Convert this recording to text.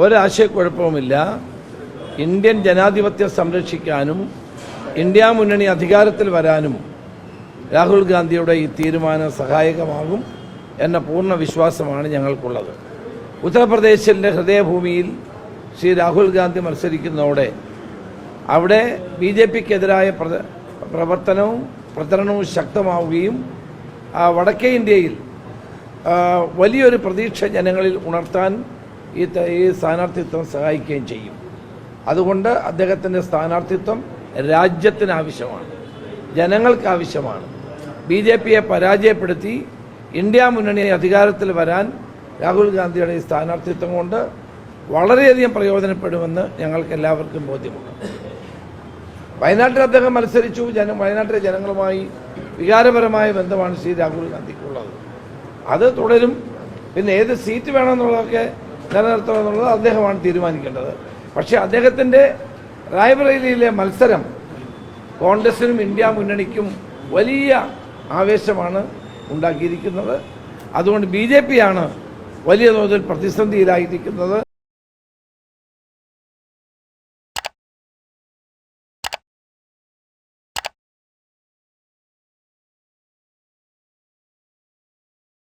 ഒരാശയക്കുഴപ്പവുമില്ല. Indian ജനാധിപത്യം സംരക്ഷിക്കാനും India മുന്നണി അധികാരത്തിൽ വരാനും രാഹുൽ ഗാന്ധിയുടെ ഈ തീരുമാനം സഹായകമാകും എന്ന പൂർണ വിശ്വാസമാണ് ഞങ്ങൾക്കുള്ളത്. ഉത്തർപ്രദേശിന്റെ ഹൃദയഭൂമിയിൽ ശ്രീ രാഹുൽ ഗാന്ധി മത്സരിക്കുന്നതോടെ അവിടെ ബി ജെ പിക്കെതിരായ പ്രവർത്തനവും പ്രചരണവും ശക്തമാവുകയും വടക്കേ ഇന്ത്യയിൽ വലിയൊരു പ്രതീക്ഷ ജനങ്ങളിൽ ഉണർത്താൻ ഈ ഈ സ്ഥാനാർത്ഥിത്വം സഹായിക്കുകയും ചെയ്യും. അതുകൊണ്ട് അദ്ദേഹത്തിന്റെ സ്ഥാനാർത്ഥിത്വം രാജ്യത്തിന് ആവശ്യമാണ്. ജനങ്ങൾക്ക് ആവശ്യമാണ്. ബി ജെ പിയെ പരാജയപ്പെടുത്തി ഇന്ത്യ മുന്നണി അധികാരത്തിൽ വരാൻ രാഹുൽ ഗാന്ധിയുടെ ഈ സ്ഥാനാർത്ഥിത്വം കൊണ്ട് വളരെയധികം പ്രയോജനപ്പെടുമെന്ന് ഞങ്ങൾക്ക് എല്ലാവർക്കും ബോധ്യമുണ്ട്. വയനാട്ടിൽ അദ്ദേഹം മത്സരിച്ചു. ജന വയനാട്ടിലെ ജനങ്ങളുമായി വികാരപരമായ ബന്ധമാണ് ശ്രീ രാഹുൽ ഗാന്ധിക്കുള്ളത്. അത് തുടരും. പിന്നെ ഏത് സീറ്റ് വേണമെന്നുള്ളതൊക്കെ നിലനിർത്തണമെന്നുള്ളത് അദ്ദേഹമാണ് തീരുമാനിക്കേണ്ടത്. പക്ഷേ അദ്ദേഹത്തിന്റെ റായ്ബറേലിയിലെ മത്സരം കോൺഗ്രസിനും ഇന്ത്യ മുന്നണിക്കും വലിയ ആവേശമാണ് ഉണ്ടാക്കിയിരിക്കുന്നത്. അതുകൊണ്ട് ബി ജെ പിയാണ് വലിയ തോതിൽ പ്രതിസന്ധിയിലായിരിക്കുന്നത്.